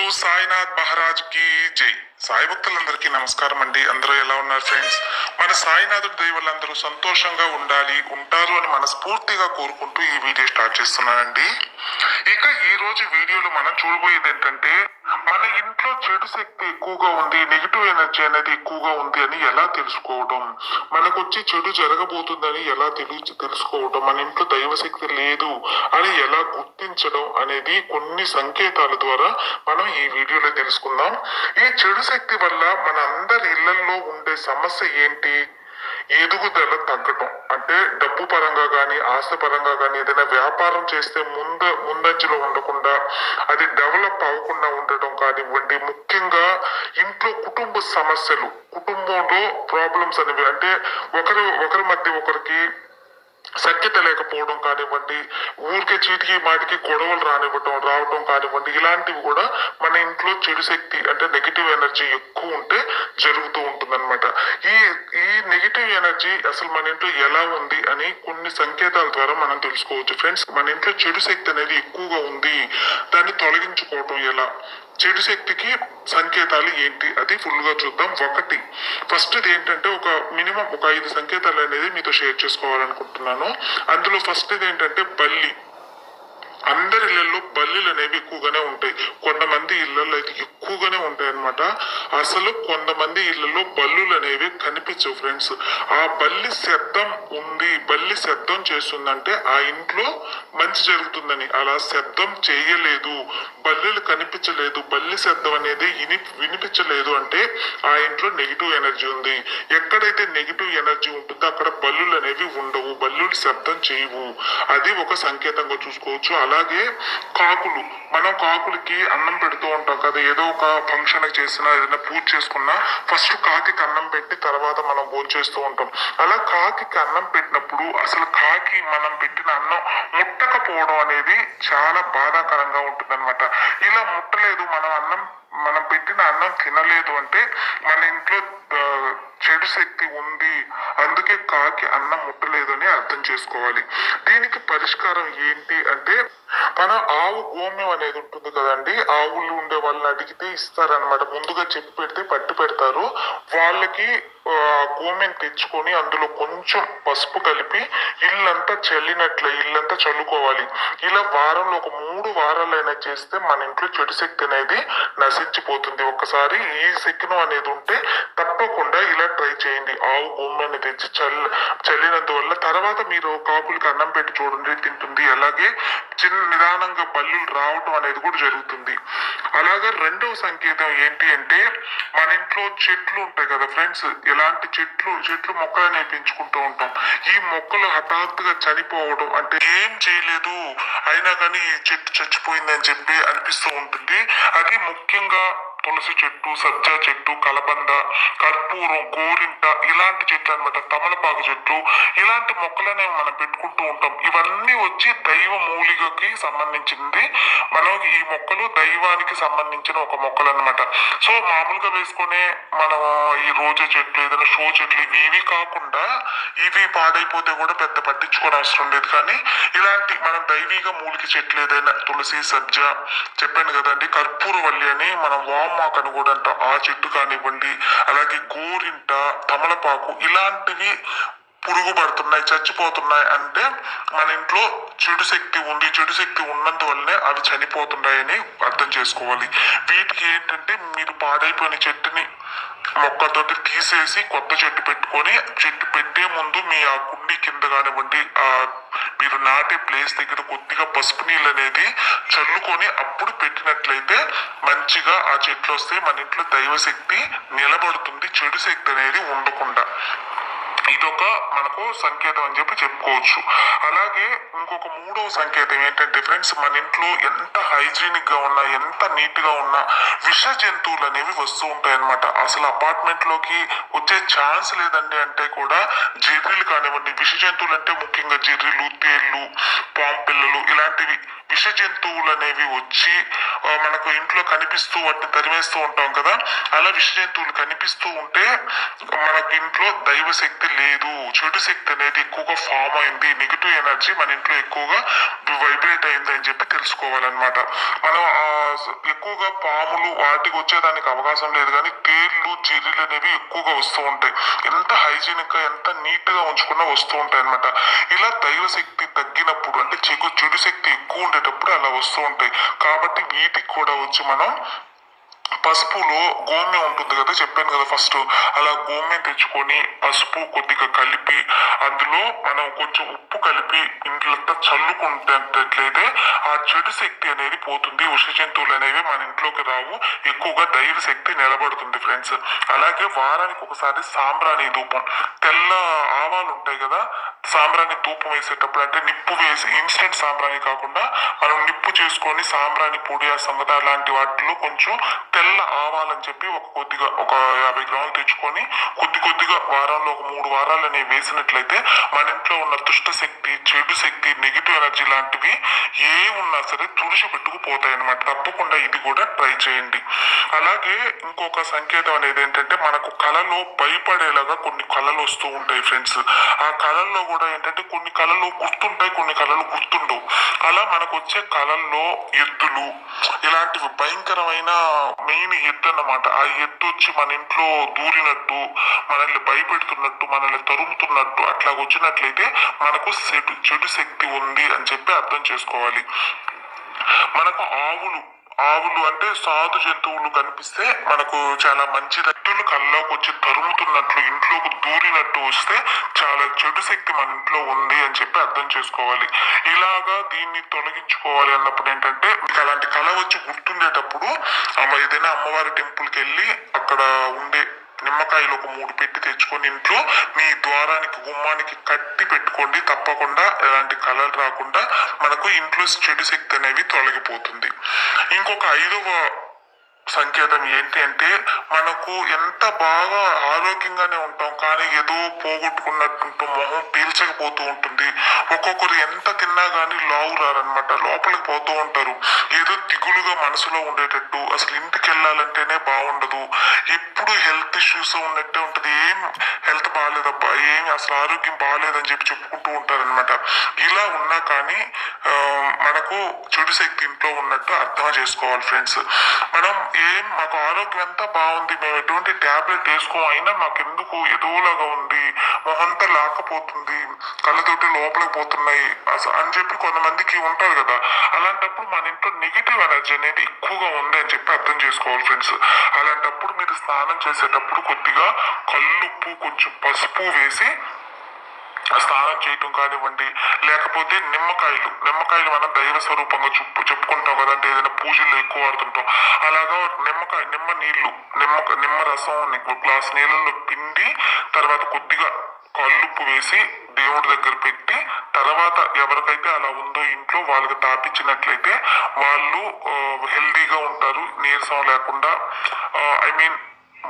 గురు సాయినాథ్ మహారాజ్కి జై. సాయి భక్తులందరికీ నమస్కారం అండి. అందరూ ఎలా ఉన్నారు ఫ్రెండ్స్? మన సాయినాథుడి దయ సంతోషంగా ఉండాలి ఉంటారు అని మనస్ఫూర్తిగా కోరుకుంటూ ఈ వీడియో స్టార్ట్ చేస్తున్నానండి. ఇక ఈ రోజు వీడియోలో మనం చూడబోయేది ఏంటంటే మన ఇంట్లో చెడు శక్తి ఎక్కువగా ఉంది నెగిటివ్ ఎనర్జీ అనేది ఎక్కువగా ఉంది అని ఎలా తెలుసుకోవడం? మనకు వచ్చి చెడు జరగబోతుందని ఎలా తెలుసు తెలుసుకోవడం? మన ఇంట్లో దైవశక్తి లేదు అని ఎలా గుర్తించడం అనేది కొన్ని సంకేతాల ద్వారా మనం ఈ వీడియోలో తెలుసుకుందాం. ఈ చెడు శక్తి వల్ల మన అందరి ఇళ్ళలో ఉండే సమస్య ఏంటి? ఎదుగుదల తగ్గటం. అంటే డబ్బు పరంగా కానీ ఆస్తి పరంగా కానీ ఏదైనా వ్యాపారం చేస్తే ముంద ముందంజలో ఉండకుండా అది డెవలప్ అవ్వకుండా ఉండటం కానివ్వండి ముఖ్యంగా ఇంట్లో కుటుంబ సమస్యలు కుటుంబంలో ప్రాబ్లమ్స్ అనేవి. అంటే ఒకరి ఒకరి మధ్య ఒకరికి సఖ్యత లేకపోవడం కానివ్వండి ఊరికే చీటికి మాటికి గొడవలు రానివ్వటం రావటం కానివ్వండి ఇలాంటివి కూడా మన ఇంట్లో చెడు శక్తి అంటే నెగిటివ్ ఎనర్జీ ఎక్కువ ఉంటే జరుగుతూ ఉంటుందన్నమాట. ఈ ఈ నెగిటివ్ ఎనర్జీ అసలు మన ఇంట్లో ఎలా ఉంది అని కొన్ని సంకేతాల ద్వారా మనం తెలుసుకోవచ్చు. ఫ్రెండ్స్ మన ఇంట్లో చెడు శక్తి అనేది ఎక్కువగా ఉంది. దాన్ని తొలగించుకోవటం ఎలా? చెడు శక్తికి సంకేతాలు ఏంటి? అది ఫుల్గా చూద్దాం. ఒకటి. ఫస్ట్ ఏంటంటే ఒక మినిమం ఒక ఐదు సంకేతాలు అనేది మీతో షేర్ చేసుకోవాలనుకుంటున్నాను. అందులో ఫస్ట్ ఇది ఏంటంటే బల్లి. అందరి ఇళ్ళలో బల్లీలు అనేవి ఎక్కువగానే ఉంటాయి. కొంతమంది ఇళ్ళలో అయితే ఎక్కువగానే ఉంటాయి అనమాట అసలు కొంతమంది ఇళ్ళలో బల్లులు అనేవి కనిపించవు ఫ్రెండ్స్. ఆ బల్లి శబ్దం ఉంది బల్లి శబ్దం చేస్తుందంటే ఆ ఇంట్లో మంచి జరుగుతుందని. అలా శబ్దం చేయలేదు బల్లులు కనిపించలేదు బల్లి శబ్దం అనేది విని వినిపించలేదు అంటే ఆ ఇంట్లో నెగిటివ్ ఎనర్జీ ఉంది. ఎక్కడైతే నెగిటివ్ ఎనర్జీ ఉంటుందో అక్కడ బల్లులు అనేవి ఉండవు బల్లులు శబ్దం చేయవు. అది ఒక సంకేతంగా చూసుకోవచ్చు. అలాగే కాకులు. మనం కాకులకి అన్నం పెడుతూ ఉంటాం కదా ఏదో ఒక ఫంక్షన్ చేసినా ఏదైనా పూజ చేసుకున్నా ఫస్ట్ కాకి అన్నం పెట్టి తర్వాత మనం భోజనం చేస్తూ ఉంటాం. అలా కాకి అన్నం పెట్టినప్పుడు అసలు కాకి మనం పెట్టిన అన్నం ముట్టకపోవడం అనేది చాలా బాధాకరంగా ఉంటుంది ఇలా ముట్టలేదు మనం అన్నం మనం పెట్టిన అన్నం తినలేదు అంటే మన ఇంట్లో చెడు శక్తి ఉంది అందుకే కాకి అన్నం ముట్టలేదు అని అర్థం చేసుకోవాలి. దీనికి పరిష్కారం ఏంటి అంటే మన ఆవు గోమ్యం అనేది ఉంటుంది కదండి. ఆవులు ఉండే వాళ్ళని అడిగితే ఇస్తారనమాట ముందుగా చెప్పి పెడితే పట్టు పెడతారు. వాళ్ళకి గోమ్యం తెచ్చుకొని అందులో కొంచెం పసుపు కలిపి ఇల్లంతా చల్లినట్లే ఇల్లంతా చల్లుకోవాలి. ఇలా వారంలో ఒక మూడు వారాలైనా చేస్తే మన ఇంట్లో చెడు శక్తి అనేది నశించిపోతుంది. ఒకసారి ఈ శక్నం అనేది ఉంటే తప్పకుండా ఇలా ట్రై చేయండి. ఆవు గోమ్యాన్ని తెచ్చి చల్ల చల్లినందువల్ల తర్వాత మీరు కాకులకి అన్నం పెట్టి చూడండి తింటుంది. అలాగే చిన్న నిదానంగా బల్లులు రావటం అనేది కూడా జరుగుతుంది. అలాగే రెండవ సంకేతం ఏంటి అంటే మన ఇంట్లో చెట్లు ఉంటాయి కదా ఫ్రెండ్స్ ఎలాంటి చెట్లు చెట్లు మొక్కలనే పెంచుకుంటూ ఉంటాం. ఈ మొక్కలు హఠాత్తుగా చనిపోవడం అంటే ఏం చేయలేదు అయినా కానీ ఈ చెట్టు చచ్చిపోయిందని చెప్పి అనిపిస్తూ ఉంటుంది. అది ముఖ్యంగా తులసి చెట్టు సజ్జా చెట్టు కలబంద కర్పూరం గోరింట ఇలాంటి చెట్లు అన్నమాట. తమలపాకు చెట్టు ఇలాంటి మొక్కలనే మనం పెట్టుకుంటూ ఉంటాం. ఇవన్నీ వచ్చి దైవ మూలికకి సంబంధించింది. మనం ఈ మొక్కలు దైవానికి సంబంధించిన ఒక మొక్కలు అనమాట సో మామూలుగా వేసుకునే మనం ఈ రోజా చెట్లు ఏదైనా షో చెట్లు ఇవి ఇవి కాకుండా ఇవి పాడైపోతే కూడా పెద్ద పట్టించుకోని అవసరం లేదు. కానీ ఇలాంటి మనం దైవిక మూలిక చెట్లు ఏదైనా తులసి సజ్జ చెప్పాను కదండి కర్పూరవల్లి అని మనం వామాక్ అని కూడా అంటాం ఆ చెట్టు కానివ్వండి అలాగే గోరింట తమలపాకు ఇలాంటివి పురుగు పడుతున్నాయి చచ్చిపోతున్నాయి అంటే మన ఇంట్లో చెడు శక్తి ఉంది చెడు శక్తి ఉన్నందువల్లనే అవి చనిపోతున్నాయని అర్థం చేసుకోవాలి. వీటికి ఏంటంటే మీరు పాడైపోయిన చెట్టుని మొక్కతోటి తీసేసి కొత్త చెట్టు పెట్టుకొని చెట్టు పెట్టే ముందు మీ ఆ కుండి కింద కానివ్వండి ఆ మీరు నాటే ప్లేస్ దగ్గర కొద్దిగా పసుపు నీళ్ళు అనేది చల్లుకొని అప్పుడు పెట్టిన పెట్టినట్లయితే మంచిగా ఆ చెట్లు వస్తే మన ఇంట్లో దైవశక్తి నిలబడుతుంది చెడు శక్తి అనేది ఉండకుండా. ఇదొక మనకు సంకేతం అని చెప్పి చెప్పుకోవచ్చు. అలాగే ఇంకొక మూడవ సంకేతం ఏంటంటే ఫ్రెండ్స్ మన ఇంట్లో ఎంత హైజీనిక్గా ఉన్నా ఎంత నీట్గా ఉన్నా విష జంతువులు అనేవి వస్తూ ఉంటాయి అనమాట అసలు అపార్ట్మెంట్లోకి వచ్చే ఛాన్స్ లేదండి అంటే కూడా జీర్రీలు కానివ్వండి. విష జంతువులు అంటే ముఖ్యంగా జీర్రీలు తేళ్ళు పాము పిల్లలు ఇలాంటివి విష జంతువులు అనేవి వచ్చి మనకు ఇంట్లో కనిపిస్తూ వాటిని తరిమేస్తూ ఉంటాం కదా. అలా విష జంతువులు కనిపిస్తూ ఉంటే మనకి ఇంట్లో దైవ శక్తి లేదు. చెడు శక్తి అనేది ఎక్కువగా ఫామ్ అయింది. నెగిటివ్ ఎనర్జీ మన ఇంట్లో ఎక్కువగా వైబ్రేట్ అయింది అని చెప్పి తెలుసుకోవాలన్నమాట. మనం ఎక్కువగా పాములు వాటికి వచ్చేదానికి అవకాశం లేదు కానీ తేళ్ళు చెర్రీలు అనేవి ఎక్కువగా వస్తూ ఉంటాయి. ఎంత హైజీనిక్గా ఎంత నీట్గా ఉంచుకున్నా వస్తూ ఉంటాయి అనమాట ఇలా దైవ శక్తి తగ్గినప్పుడు అంటే చెడు శక్తి ఎక్కువ ఉండేటప్పుడు అలా వస్తూ ఉంటాయి. కాబట్టి వీటికి కూడా వచ్చి మనం పసుపులో గోమె ఉంటుంది కదా చెప్పాను కదా ఫస్ట్ అలా గోమె తెచ్చుకొని పసుపు కొద్దిగా కలిపి అందులో మనం కొంచెం ఉప్పు కలిపి ఇంట్లంతా చల్లుకుంటున్నట్లయితే ఆ చెడు శక్తి అనేది పోతుంది. ఉష జంతువులు అనేవి మన ఇంట్లోకి రావు. ఎక్కువగా దైవ శక్తి నిలబడుతుంది ఫ్రెండ్స్ అలాగే వారానికి ఒకసారి సాంబ్రాణి ధూపం. తెల్ల ఆవాలు ఉంటాయి కదా సాంబ్రాణి ధూపం వేసేటప్పుడు అంటే నిప్పు వేసి ఇన్స్టెంట్ సాంబ్రాణి కాకుండా మనం నిప్పు చేసుకొని సాంబ్రాణి పొడి ఆ సంగత లాంటి వాటిలో కొంచెం తెల్ల ఆవాలని చెప్పి ఒక కొద్దిగా ఒక యాభై గ్రాములు తెచ్చుకొని కొద్ది కొద్దిగా వారాల్లో ఒక మూడు వారాలు అనేవి వేసినట్లయితే మన ఇంట్లో ఉన్న దుష్ట శక్తి చెడు శక్తి నెగిటివ్ ఎనర్జీ లాంటివి ఏ ఉన్నా సరే తుడిచి పెట్టుకుపోతాయి అనమాట తప్పకుండా ఇది కూడా ట్రై చేయండి. అలాగే ఇంకొక సంకేతం అనేది ఏంటంటే మనకు కళలో భయపడేలాగా కొన్ని కళలు వస్తూ ఉంటాయి ఫ్రెండ్స్. ఆ కళల్లో కూడా ఏంటంటే కొన్ని కళలు గుర్తుంటాయి కొన్ని కళలు గుర్తుండవు. అలా మనకు వచ్చే కళల్లో ఎద్దులు ఇలాంటివి భయంకరమైన మెయిన్ ఎద్దు అన్నమాట ఆ ఎద్దు వచ్చి మన ఇంట్లో దూరినట్టు మనల్ని భయపెడుతున్నట్టు మనల్ని తరుముతున్నట్టు అట్లా వచ్చినట్లయితే మనకు చెడు చెడు శక్తి ఉంది అని చెప్పి అర్థం చేసుకోవాలి. మనకు ఆవులు ఆవులు అంటే సాధు జంతువులు కనిపిస్తే మనకు చాలా మంచి వ్యక్తులు కళ్ళకు వచ్చి తరుముతున్నట్లు ఇంట్లోకి దూరినట్టు వస్తే చాలా చెడు శక్తి మన ఇంట్లో ఉంది అని చెప్పి అర్థం చేసుకోవాలి. ఇలాగా దీన్ని తొలగించుకోవాలి అన్నప్పుడు ఏంటంటే మీకు అలాంటి కళ వచ్చి గుర్తుండేటప్పుడు ఏదైనా అమ్మవారి టెంపుల్కి వెళ్ళి అక్కడ ఉండే నిమ్మకాయలు ఒక మూడు పెట్టి తెచ్చుకొని ఇంట్లో మీ ద్వారానికి గుమ్మానికి కట్టి పెట్టుకోండి. తప్పకుండా ఎలాంటి కలర్ రాకుండా మనకు ఇంట్లో చెడు శక్తి అనేవి తొలగిపోతుంది. ఇంకొక ఐదవ సంకేతం ఏంటి అంటే మనకు ఎంత బాగా ఆరోగ్యంగానే ఉంటాం కానీ ఏదో పోగొట్టుకున్నట్టు మొహం పీల్చకపోతూ ఉంటుంది. ఒక్కొక్కరు ఎంత తిన్నా కానీ లావు రారనమాట లోపలికి పోతూ ఉంటారు. ఏదో దిగులుగా మనసులో ఉండేటట్టు అసలు ఇంటికి వెళ్ళాలంటేనే బాగుండదు. ఎప్పుడు హెల్త్ ఇష్యూస్ ఉన్నట్టే ఉంటుంది. ఏం హెల్త్ బాగాలేదబ్బా ఏం అసలు ఆరోగ్యం బాగాలేదని చెప్పి చెప్పుకుంటూ ఉంటారనమాట ఇలా ఉన్నా కానీ మనకు చెడు శక్తి ఇంట్లో ఉన్నట్టు అర్థం చేసుకోవాలి ఫ్రెండ్స్. మనం ఏం మాకు ఆరోగ్యం అంతా బాగుంది. మేము ఎటువంటి టాబ్లెట్ వేసుకోం అయినా మాకెందుకు ఎదోలాగా ఎదువులాగా ఉంది మొహంతా లేకపోతుంది కళ్ళతోటి లోపలికి పోతున్నాయి. అని చెప్పి కొంతమందికి ఉంటారు కదా. అలాంటప్పుడు మన ఇంట్లో నెగిటివ్ ఎనర్జీ అనేది ఎక్కువగా ఉంది అని చెప్పి అర్థం చేసుకోవాలి ఫ్రెండ్స్. అలాంటప్పుడు మీరు స్నానం చేసేటప్పుడు కొద్దిగా కళ్ళుప్పు కొంచెం పసుపు వేసి స్నానం చేయటం కానివ్వండి లేకపోతే నిమ్మకాయలు నిమ్మకాయలు మనం దైవ స్వరూపంగా చెప్పు చెప్పుకుంటాం కదంటే ఏదైనా పూజలు ఎక్కువ వాడుతుంటాం. అలాగా నిమ్మకాయ నిమ్మ నీళ్ళు నిమ్మ నిమ్మ రసం గ్లాస్ నీళ్ళల్లో పిండి తర్వాత కొద్దిగా కళ్ళుప్పు వేసి దేవుడి దగ్గర పెట్టి తర్వాత ఎవరికైతే అలా ఉందో ఇంట్లో వాళ్ళకి తాపించినట్లయితే వాళ్ళు హెల్దీగా ఉంటారు నీరసం లేకుండా ఐ మీన్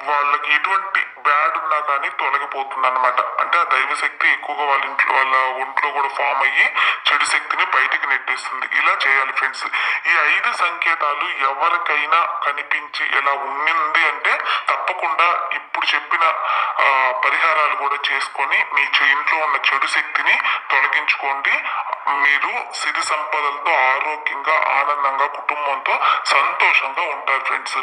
వాళ్ళకి ఎటువంటి బ్యాడ్ ఉన్నా కానీ తొలగిపోతుంది అనమాట అంటే ఆ దైవ శక్తి ఎక్కువగా వాళ్ళ ఇంట్లో వాళ్ళ ఒంట్లో కూడా ఫామ్ అయ్యి చెడు శక్తిని బయటికి నెట్టేస్తుంది. ఇలా చేయాలి ఫ్రెండ్స్. ఈ ఐదు సంకేతాలు ఎవరికైనా కనిపించి ఎలా ఉన్నింది అంటే తప్పకుండా ఇప్పుడు చెప్పిన పరిహారాలు కూడా చేసుకొని మీ ఇంట్లో ఉన్న చెడు శక్తిని తొలగించుకోండి. మీరు సిరి సంపదలతో ఆరోగ్యంగా ఆనందంగా కుటుంబంతో సంతోషంగా ఉంటారు ఫ్రెండ్స్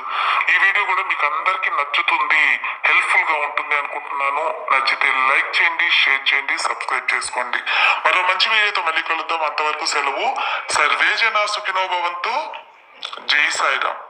ఈ వీడియో కూడా మీకు అందరికీ నచ్చుతుంది హెల్ప్ఫుల్గా ఉంటుంది అనుకుంటున్నాను. నచ్చితే లైక్ చేయండి షేర్ చేయండి సబ్స్క్రైబ్ చేసుకోండి. మరో మంచి వీడియోతో మళ్ళీ కలుద్దాం. అంతవరకు సెలవు. సర్వేజన సుఖినోభవంతో భవంతు. జై సాయిరామ్.